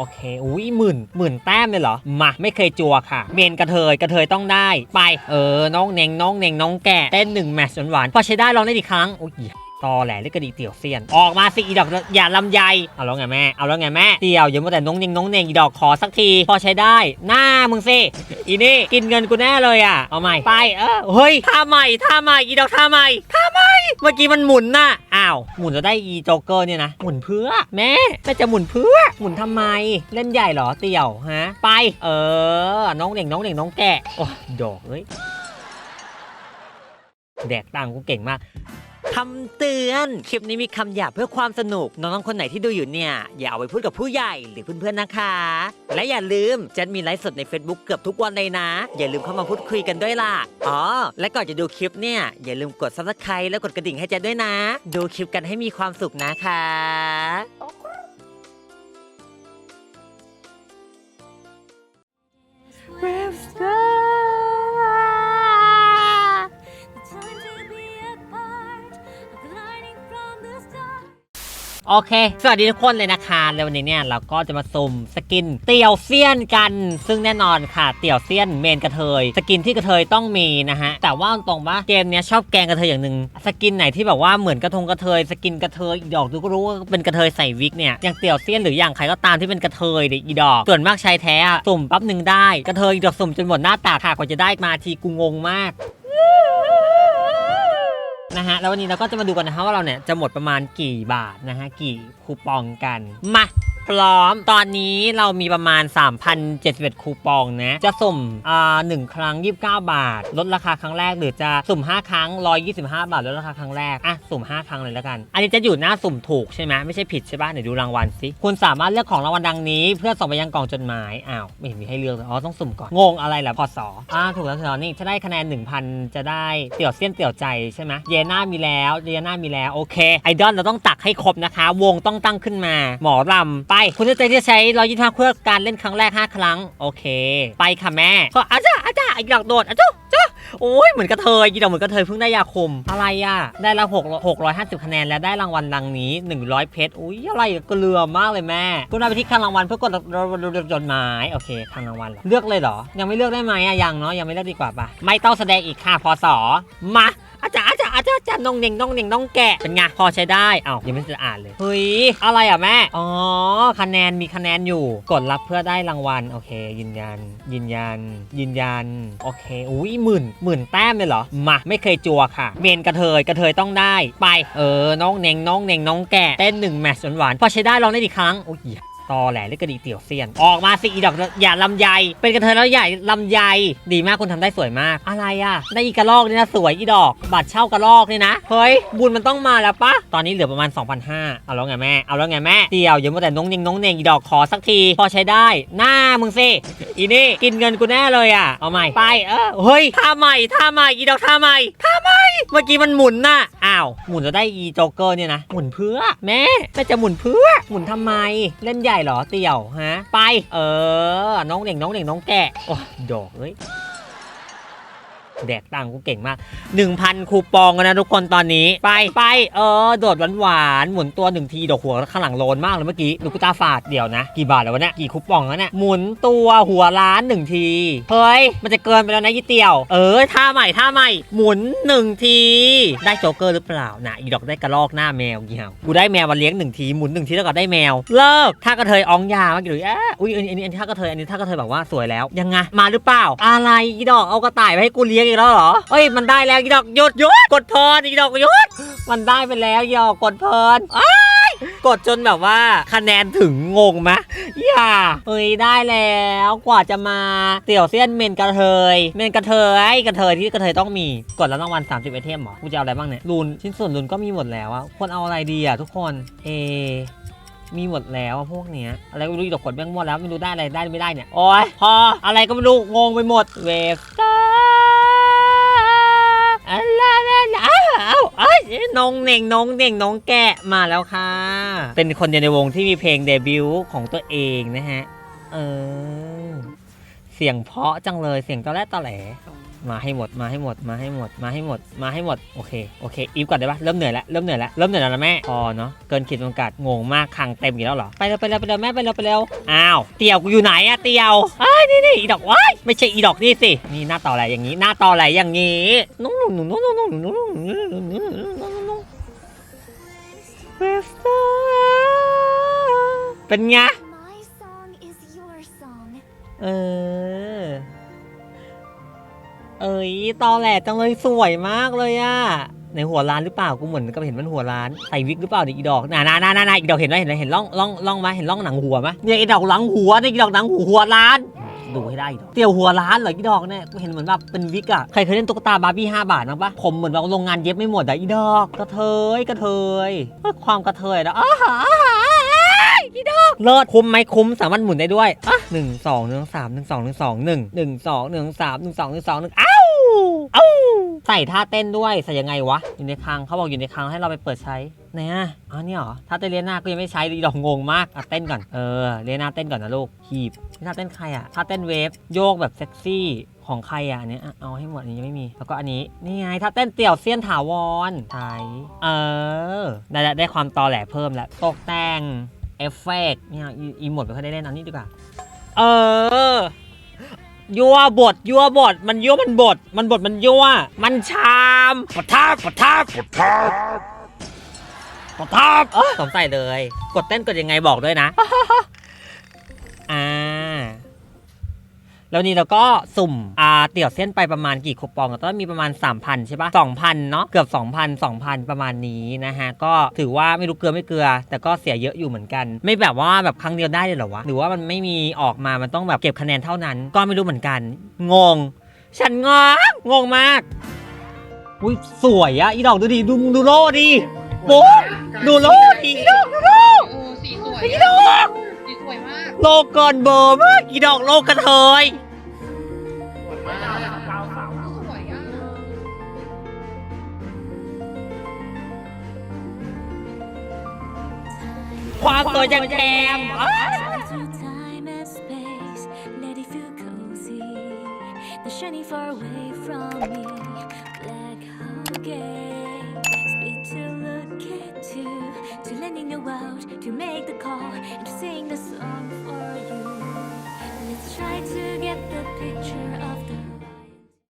โอเค อุ้ยหมื่นหมื่นแต้มเลยเหรอ มา ไม่เคยจัวค่ะ เมนกระเทยกระเทยต้องได้ ไป เออ น้องเน่งน้องเน่งน้องแก่เต้นหนึ่งแมตช์หวานๆพอใช้ได้ลองได้อีกครั้งโอ้ยตอแหลหรือกระดีเตี่ยวเซียน ออกมาสิอีดอกอย่าลำไยเอาแล้วไงแม่ เอาแล้วไงแม่เตี่ยวอย่ามัวแต่น้องเน่งน้องเน่งอีดอกขอสักที พอใช้ได้ หน้ามึงสิอีนี่กินเงินกูแน่เลยอะ เอาใหม่ ไป เออเฮ้ยท่าใหม่ท่าใหม่อีดอกท่าใหม่ท่า เมื่อกี้มันหมุนน่ะ อ้าว หมุนจะได้อีโจ๊กเกอร์เนี่ยนะ หมุนเพื่อ แม่ แม่จะหมุนเพื่อ หมุนทำไม เล่นใหญ่เหรอเตี่ยวฮะ ไป เออ น้องเด่งน้องเด่งน้องแกะ โอ้ยดอกเอ้ย แดกตังกูเก่งมาก คำเตือน คลิปนี้มีคำหยาบเพื่อความสนุก น้องๆคนไหนที่ดูอยู่เนี่ย อย่าเอาไปพูดกับผู้ใหญ่หรือเพื่อนๆนะคะ และอย่าลืมจันมีไลฟ์สดใน Facebook เกือบทุกวันเลยนะ อย่าลืมเข้ามาพูดคุยกันด้วยล่ะ อ๋อ และก่อนจะดูคลิปเนี่ย อย่าลืมกดซับสไคร b e และกดกระดิ่งให้เจ๊ด้วยนะ ดูคลิปกันให้มีความสุขนะคะ โอเค สวัสดีทุกคนเลยนะคะแล้ววันนี้เนี่ยเราก็จะมาสุ่มสกินเตี่ยวเซียนกัน ซึ่งแน่นอนค่ะ เตี่ยวเซียนเมนกระเทย สกินที่กระเทยต้องมีนะฮะ แต่ว่าตรงว่าเกมเนี้ยชอบแกงกระเทยอย่างหนึ่งสกินไหนที่แบบว่าเหมือนกระทงกระเทย สกินกระเทยอีดอกดูก็รู้ว่าเป็นกระเทยใส่วิกเนี่ย อย่างเตี่ยวเซียนหรืออย่างใครก็ตามที่เป็นกระเทยเด็กอีดอก ส่วนมากชายแท้สุ่มปั๊บหนึ่งได้ กระเทยอีดอกสุ่มจนหมดหน้าตาค่ะกว่าจะได้มาทีกูงงมาก นะฮะแล้ววันนี้เราก็จะมาดูกันนะฮะว่าเราเนี่ยจะหมดประมาณกี่บาทนะฮะกี่คูปองกันมา พร้อม ตอนนี้เรามีประมาณ 3,071 คูปองนะ จะสุ่มอ่าหนึ่งครั้ง 29 บาท ลดราคาครั้งแรก หรือจะสุ่ม 5 ครั้ง 125 บาท ลดราคาครั้งแรก อะ สุ่ม 5 ครั้งเลยแล้วกัน อันนี้จะอยู่หน้าสุ่มถูกใช่ไหมไม่ใช่ผิดใช่ป่ะเดี๋ยวดูรางวัลสิ คุณสามารถเลือกของรางวัลดังนี้ เพื่อส่งไปยังกล่องจดหมาย อ้าว ไม่เห็นมีให้เลือกเลยอ๋อ ต้องสุ่มก่อน งงอะไรล่ะพศอ่า ถูกแล้วถูกแล้วนี่ถ้าได้คะแนน 1,000 จะได้เตี่ยวเสี้ยนเตี่ยวใจใช่ไหมเยน่ามีแล้วเยน่ามีแล้ว โอเค ไอดอลเราต้องตักให้ครบนะคะ วงต้องตั้งขึ้นมา หมอลำไปคุณจะใจที่จะใช้125เพื่อการเล่นครั้งแรก 5 ครั้ง โอเค ไปค่ะแม่ ก็อาจ้าอาจ้าไอ้ดอกโดดอาจ้าจ้าโอ้ยเหมือนกระเทยยีดอกเหมือนกระเทยเพิ่งได้ยาคุมอะไรอะ ได้ละ6 650คะแนนและได้รางวัลดังนี้100เพชรอุ้ยอะไรอะเกลือมากเลยแม่คุณเอาไปที่คลังรางวัลเพื่อกดจดหมายโอเคคลังรางวัลเลือกเลยเหรอ ยังไม่เลือกได้ไหมอะยังเนาะยังไม่เลือกดีกว่าปะไม่ต้องแสดงอีกค่ะพศมาอา จารย์อาจารย์อาจารย์อาจาน้องเน่งน้องเน่งน้องแกะเป็นไงพอใช้ได้อ้าวยังไม่ได้อ่านเลยเฮ้ยอะไรอะแม่อ๋อคะแนนมีคะแนนอยู่ กดรับเพื่อได้รางวัลโอเค ยืนยัน ยืนยัน ยืนยันโอเคอุ้ยหมื่นหมื่นแต้มเลยเหรอมาไม่เคยจัวค่ะ เมนกระเทยกระเทยต้องได้ไป เออน้องเน่งน้องเน่งน้องแกะเต้นหนึ่งแมตช์หวานพอใช้ได้ลองได้อีกครั้งอุ้ย ตอแหลหรือกระดีเตี่ยวเซียน ออกมาสิอีดอกอย่าลำไยเป็นกระเทยแล้วใหญ่ลำไยดีมากคุณทำได้สวยมาก อะไรอะได้อีกระลอกนี่นะสวยอีดอก บัตรเช่ากระลอกนี่นะเฮ้ยบุญมันต้องมาแล้วปะตอนนี้เหลือประมาณ2,500เอาแล้วไงแม่เอาแล้วไงแม่เตี่ยวอย่ามัวแต่น้องเน่งน้องเน่งอีดอกขอสักที พอใช้ได้ หน้ามึงสิอีนี่กินเงินกูแน่เลยอะเอาใหม่ไปเออเฮ้ยท่าใหม่ท่าใหม่อีดอกท่าใหม่ท่าใหม่ เมื่อกี้มันหมุนน่ะ อ้าว หมุนจะได้อีโจ๊กเกอร์เนี่ยนะ หมุนเพื่อ แม่แม่จะหมุนเพื่อ หมุนทำไม เล่นใหญ่เหรอเตี่ยวฮะ ไป เออ น้องเด่งน้องเด่งน้องแกะโอ้ยดอกเอ้ย แดกตังกูเก่งมาก 1,000 คูปองนะทุกคนตอนนี้ ไปไปเออ โดดหวานหวานๆหมุนตัวหนึ่งทีดอกหัวข้างหลังโลนมากเลยเมื่อกี้ดูกูตาฝาดเดี๋ยวนะ กี่บาทแล้ววะเนี่ยกี่คูปองแล้วเนี่ยหมุนตัวหัวล้านหนึ่งที เฮ้ย มันจะเกินไปแล้วนะยี่เตียว เออท่าใหม่ท่าใหม่หมุนหนึ่งที ได้โจ๊กเกอร์หรือเปล่านะอีดอกได้กระลอกหน้าแมวเงี้ยกูได้แมวมาเลี้ยงหนึ่งทีหมุนหนึ่งทีแล้วก็ได้แมวเลิกถ้ากระเทยอองยามากี่หรือเอ๊ะอุ้ยอันนี้อันนี้อันนี้ถ้ากระเทยอันนี้ถ้ากระเทยแบบว่าสวยแล้วยังไงมาหรือเปล่า อะไรอีดอกเอากระต่ายไปให้กูเลี้ยงีกแล้วเหรอเอ้ยมันได้แล้วอีดอกหยุดหยุดกดเพลินอีดอกหยุดมันได้ไปแล้วอีดอกกดเพลินอ้ากดจนแบบว่าคะแนนถึงงงไหมอย่าเฮ้ยได้แล้วกว่าจะมาเตี่ยวเซียนเมนกระเทย เมนกระเทยกระเทยที่กระเทยต้องมีกดแล้วรางวัล30ไอเทมหรอกูจะเอาอะไรบ้างเนี่ยรูนชิ้นส่วนรูนก็มีหมดแล้วอะควรเอาอะไรดีอะทุกคนเอมีหมดแล้วอะพวกเนี้ยอะไรก็ไม่รู้อีกดอกกดแม่งหมดแล้วไม่รู้ได้อะไรได้ไม่ได้เนี่ยโอ้ยพออะไรก็ไม่รู้งงไปหมดเวฟตาอะไรนะอ้าว เอ้ยน้องเน่งน้องเน่งน้องแกะมาแล้วค่ะ เป็นคนเดียวในวงที่มีเพลงเดบิวต์ของตัวเองนะฮะ เออ เสียงเพราะจังเลย เสียงตอแรกตอแหล มาให้หมด มาให้หมด มาให้หมด มาให้หมด มาให้หมด โอเค โอเค อีฟก่อนได้ปะเริ่มเหนื่อยแล้ว เริ่มเหนื่อยแล้ว เริ่มเหนื่อยแล้วนะแม่ พอเนาะ เกินขีดจำกัด งงมากคังเต็มอีกแล้วเหรอ ไปเร็วไปเร็วไปเร็วแม่ไปเร็วไปเร็ว อ้าว เตี่ยวกูอยู่ไหนอะเตี่ยวเอ้ยนี่นี่อีดอกว้ายไม่ใช่อีดอกนี่สิ นี่หน้าต่ออะไรอย่างนี้ หน้าต่ออะไรอย่างนี้นุ่งนุ่งนุ่งนุ่งนุ่งนุ่งนุ่งนุ่งนุ่งนุ่งนุ่งนุ่ง เวสเตอร์เป็นไง My song is your song. เออ เอ้ยตอแหลจังเลยสวยมากเลยอะในหัวร้านหรือเปล่ากูเหมือนกับเห็นมันหัวร้านใส่วิกหรือเปล่าเนี่ยอีดอกน่าน่าน่าน่าอีดอกเห็นไหมเห็นไหมเห็นร่องร่องร่องไหมเห็นร่องหนังหัวไหมเนี่ยอีดอกหลังหัวเนี่ยอีดอกหนังหัวหัวร้าน ดูให้ได้ดอกเตี๋ยวหัวร้านเหรออีดอกเนี่ยกูเห็นเหมือนแบบเป็นวิกอะใครเคยเล่นตุ๊กตาบาร์บี้ห้าบาทมั้งปะผมเหมือนแบบโรงงานเย็บไม่หมดอะอีดอกกระเทยกระเทยเฮ้ยความกระเทยนะอ้าหาอ้าหาอีดอกเลิศคุ้มไหมคุ้มสามารถหมุนได้ด้วยอะหนึ่งสองหนึ่งสามหนึ่งสองหนึ่งสองหนึ่งหนึ่งสองหนึ่งสามหนึ่งสองหนึ่งสองหนึ่งอ้า วอ้าใส่ท่าเต้นด้วยใส่ยังไงวะ อยู่ในคลังเขาบอกอยู่ในคลังให้เราไปเปิดใช้ไหนอะอ๋อเนี่ยเหรอท่าเต้นเลียนาก็ยังไม่ใช้อีดอกงงมากอะเต้นก่อนเออเลียนาเต้นก่อนนะลูกหีบท่าเต้นใครอะท่าเต้นเวฟโยกแบบเซ็กซี่ของใครอะอันเนี้ยเอาให้หมดอันนี้ยังไม่มี แล้วก็อันนี้นี่ไงท่าเต้นเตี่ยวเซียนถาวรใช่เออได้ได้ได้ความตอแหลเพิ่มแล้วตกแต่งเอฟเฟกต์เนี่ยอีหมดไม่ค่อยได้เล่นเอันนี้ดีกว่า เออ ยั่วบทยั่วบทมันยั่วมันบทมันบทมันยั่วมันชามปะทากปะทากปะทากปะทากเอ้ยสงสัยเลย กดเต้นกดยังไงบอกด้วยนะอ่า แล้วนี่เราก็สุ่มอ่าเตี่ยวเส้นไปประมาณกี่คูปองก็ต้องมีประมาณ 3,000 ใช่ปะ2,000 เนาะเกือบ 2,000 2,000 ประมาณนี้นะฮะ ก็ถือว่าไม่รู้เกลือไม่เกลือ แต่ก็เสียเยอะอยู่เหมือนกัน ไม่แบบว่าแบบครั้งเดียวได้เลยเหรอวะ หรือว่ามันไม่มีออกมา มันต้องแบบเก็บคะแนนเท่านั้น ก็ไม่รู้เหมือนกัน งง ฉันงงงงมากอุ้ยสวยอะอีดอกดูดิดูดูโลดิปุ๊บดูโลดิอีดอกดูโลเออสีสวยอีดอกสีส วยมากโลกเกินเบอร์มากอีดอกโลกกระเทย สวยอะความสวยจังแจมอ้า Through